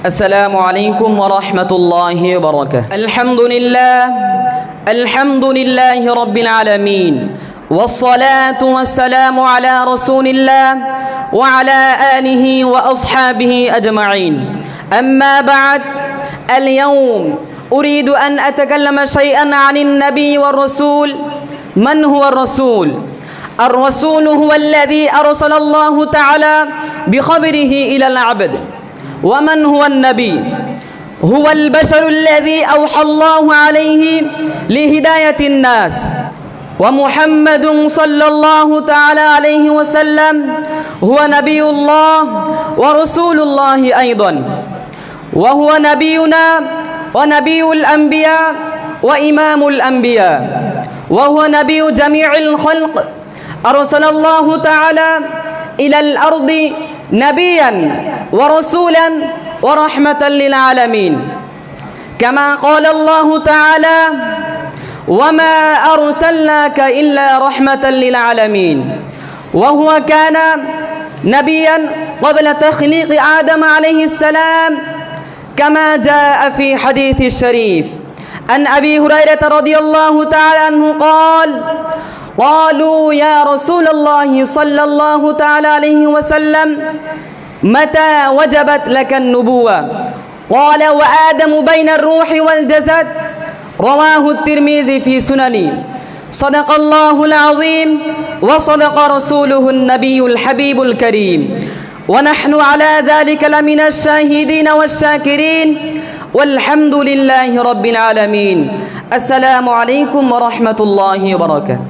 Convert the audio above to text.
السلام عليكم ورحمة الله وبركاته. الحمد لله الحمد لله رب العالمين. والصلاة والسلام على رسول الله وعلى آله وأصحابه أجمعين. أما بعد اليوم أريد أن أتكلم شيئا عن النبي والرسول. من هو الرسول؟ الرسول هو الذي أرسل الله تعالى بخبره إلى العبد. ومن هو النبي؟ هو البشر الذي أوحى الله عليه لهداية الناس. ومحمد صلى الله تعالى عليه وسلم هو نبي الله ورسول الله أيضا. وهو نبينا ونبي الأنبياء وإمام الأنبياء. وهو نبي جميع الخلق. أرسل الله تعالى إلى الأرض نبيا. ورسولا ورحمة للعالمين. كما قال الله تعالى وما أرسلناك إلا رحمة للعالمين وهو كان نبيا قبل تخليق آدم عليه السلام كما جاء في حديث الشريف. عن أبي هريرة رضي الله تعالى عنه قال قالوا يا رسول الله صلى الله تعالى عليه وسلم متى وجبت لك النبوة؟ قال وآدم بين الروح والجسد. رواه الترمذي في سننه. صدق الله العظيم وصدق رسوله النبي الحبيب الكريم. ونحن على ذلك لمن الشاهدين والشاكرين. والحمد لله رب العالمين. السلام عليكم ورحمة الله وبركاته.